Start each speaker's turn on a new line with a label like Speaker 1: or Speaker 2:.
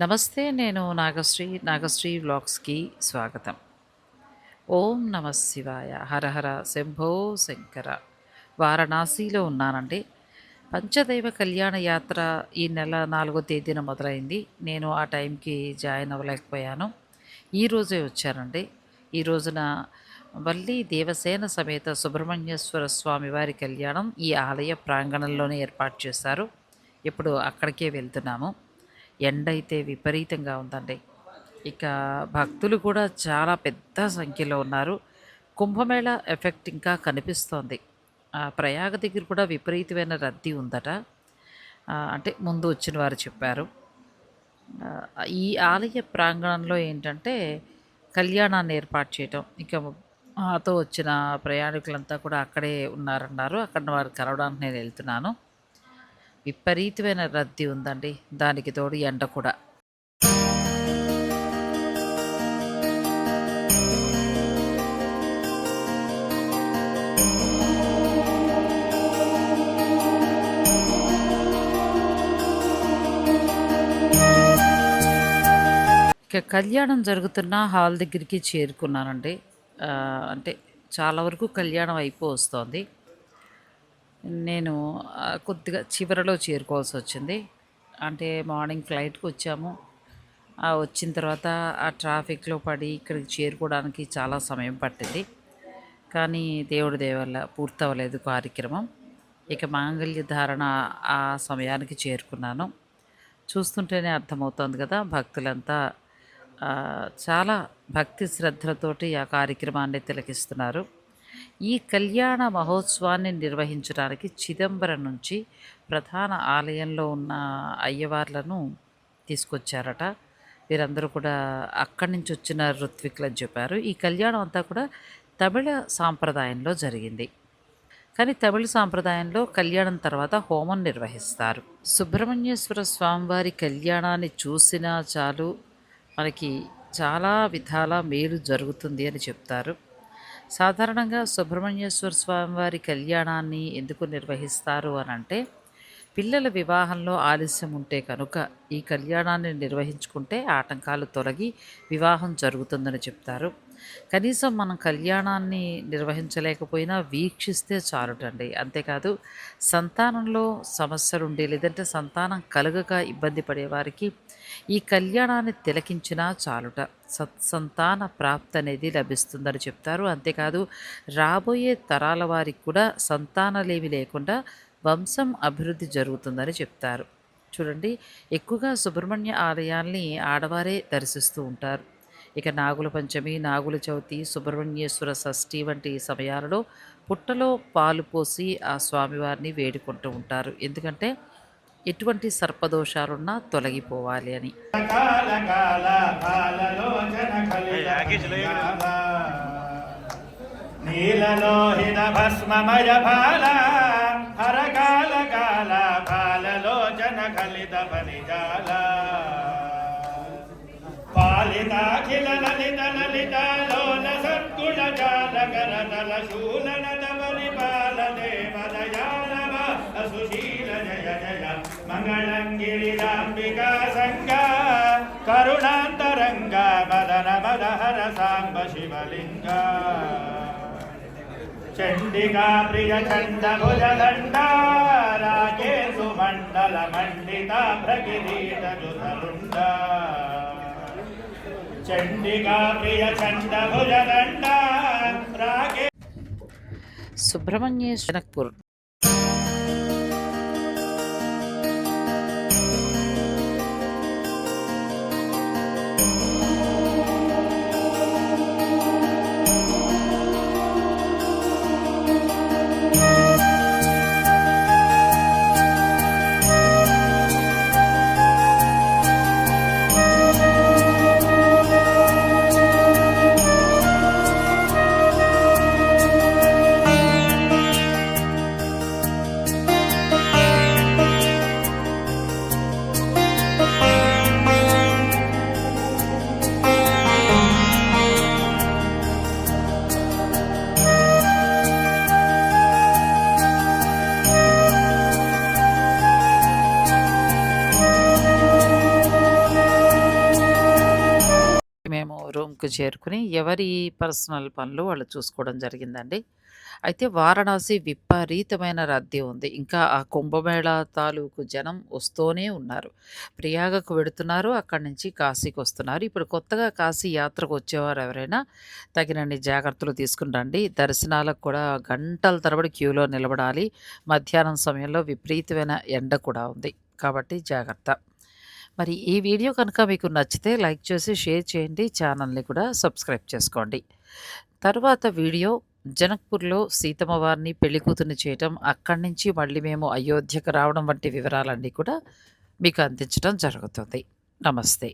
Speaker 1: నమస్తే నేను నాగశ్రీ నాగశ్రీ వ్లాగ్స్కి స్వాగతం. ఓం నమ శివాయ. హరహర శంభో శంకర. వారణాసిలో ఉన్నానండి. పంచదైవ కళ్యాణ యాత్ర ఈ నెల నాలుగో తేదీన మొదలైంది. నేను ఆ టైంకి జాయిన్ అవ్వలేకపోయాను. ఈరోజే వచ్చానండి. ఈ రోజున వల్లి దేవసేన సమేత సుబ్రహ్మణ్యేశ్వర స్వామి వారి కళ్యాణం ఈ ఆలయ ప్రాంగణంలోనే ఏర్పాటు చేశారు. ఇప్పుడు అక్కడికే వెళ్తున్నాము. ఎండ అయితే విపరీతంగా ఉందండి. ఇక భక్తులు కూడా చాలా పెద్ద సంఖ్యలో ఉన్నారు. కుంభమేళ ఎఫెక్ట్ ఇంకా కనిపిస్తోంది. ప్రయాగ దగ్గర కూడా విపరీతమైన రద్దీ ఉందట. అంటే ముందు వచ్చిన వారు చెప్పారు. ఈ ఆలయ ప్రాంగణంలో ఏంటంటే కళ్యాణాన్ని ఏర్పాటు చేయటం ఇక మాతో వచ్చిన ప్రయాణికులంతా కూడా అక్కడే ఉన్నారన్నారు. అక్కడ వారు కలవడానికి నేను వెళ్తున్నాను. విపరీతమైన రద్దీ ఉందండి. దానికి తోడు ఎండ కూడా. ఇక కళ్యాణం జరుగుతున్న హాల్ దగ్గరికి చేరుకున్నానండి. అంటే చాలా వరకు కళ్యాణం అయిపో వస్తోంది. నేను కొద్దిగా చివరలో చేరుకోవాల్సి వచ్చింది అంటే మార్నింగ్ ఫ్లైట్కి వచ్చాము వచ్చిన తర్వాత ఆ ట్రాఫిక్లో పడి ఇక్కడికి చేరుకోవడానికి చాలా సమయం పట్టింది. కానీ దేవుడి దేవల్ల పూర్తవలేదు కార్యక్రమం. ఇక మాంగళ్య ధారణ ఆ సమయానికి చేరుకున్నాను. చూస్తుంటేనే అర్థమవుతోంది కదా భక్తులంతా చాలా భక్తి శ్రద్ధలతోటి ఆ కార్యక్రమాన్ని తిలకిస్తున్నారు. ఈ కళ్యాణ మహోత్సవాన్ని నిర్వహించడానికి చిదంబరం నుంచి ప్రధాన ఆలయంలో ఉన్న అయ్యవార్లను తీసుకొచ్చారట. వీరందరూ కూడా అక్కడి నుంచి వచ్చిన ఋత్వికులు అని చెప్పారు. ఈ కళ్యాణం అంతా కూడా తమిళ సాంప్రదాయంలో జరిగింది. కానీ తమిళ సాంప్రదాయంలో కళ్యాణం తర్వాత హోమం నిర్వహిస్తారు. సుబ్రహ్మణ్యేశ్వర స్వామివారి కళ్యాణాన్ని చూసినా చాలు మనకి చాలా విధాల మేలు జరుగుతుంది అని చెప్తారు. సాధారణంగా సుబ్రహ్మణ్యేశ్వర స్వామివారి కళ్యాణాన్ని ఎందుకు నిర్వహిస్తారు అని అంటే పిల్లల వివాహంలో ఆలస్యం ఉంటే కనుక ఈ కళ్యాణాన్ని నిర్వహించుకుంటే ఆటంకాలు తొలగి వివాహం జరుగుతుందని చెప్తారు. కనీసం మనం కళ్యాణాన్ని నిర్వహించలేకపోయినా వీక్షిస్తే చాలుటండి. అంతేకాదు సంతానంలో సమస్యలుండి లేదంటే సంతానం కలగక ఇబ్బంది పడేవారికి ఈ కళ్యాణాన్ని తిలకించినా చాలుట. సత్సంతాన ప్రాప్తి అనేది లభిస్తుందని చెప్తారు. అంతేకాదు రాబోయే తరాల వారికి కూడా సంతానలేమి లేకుండా వంశం అభివృద్ధి జరుగుతుందని చెప్తారు. చూడండి ఎక్కువగా సుబ్రహ్మణ్య ఆలయాల్ని ఆడవారే దర్శిస్తూ ఉంటారు. ఇక నాగుల పంచమి నాగుల చవితి సుబ్రహ్మణ్యేశ్వర షష్ఠి వంటి సమయాలలో పుట్టలో పాలు పోసి ఆ స్వామివారిని వేడుకుంటూ ఉంటారు. ఎందుకంటే ఎటువంటి సర్పదోషాలున్నా తొలగిపోవాలి అని.
Speaker 2: కాల కాల భస్మమయ బాల కాల కాల కలిత పరిజాల లలితాఖిల లలిత లలిత లోన సద్గుణ జాల కరతల శూలన పరిపాల దేవదయానవ సుశీల జయ జయ మంగళంగిరిరాంబిక సంగ కరుణాంతరంగ మదన మదహర సాంబ శివలింగ చండికా ప్రియ చండ భుజ దండ రాకేశు మండల మండిత భ్రగిరీట జుధరుండ చండికా ప్రియ
Speaker 1: రూమ్కి చేరుకుని ఎవరి పర్సనల్ పనులు వాళ్ళు చూసుకోవడం జరిగిందండి. అయితే వారణాసి విపరీతమైన రద్దీ ఉంది. ఇంకా ఆ కుంభమేళా తాలూకు జనం వస్తూనే ఉన్నారు. ప్రయాగకు వెడుతున్నారు. అక్కడి నుంచి కాశీకి వస్తున్నారు ఇప్పుడు కొత్తగా కాశీ యాత్రకు వచ్చేవారు ఎవరైనా తగినన్ని జాగ్రత్తలు తీసుకుని రండి. దర్శనాలకు కూడా గంటల తరబడి క్యూలో నిలబడాలి. మధ్యాహ్నం సమయంలో విపరీతమైన ఎండ కూడా ఉంది. కాబట్టి జాగ్రత్త. మరి ఈ వీడియో కనుక మీకు నచ్చితే లైక్ చేసి షేర్ చేయండి. ఛానల్‌ని కూడా సబ్స్క్రైబ్ చేసుకోండి. తర్వాత వీడియో జనక్‌పూర్‌లో సీతమ్మ వారిని పెళ్ళికూతుని చేయటం, అక్కడి నుంచి మళ్ళీ మేము అయోధ్యకు రావడం వంటి వివరాలన్నీ కూడా మీకు అందించడం జరుగుతుంది. నమస్తే.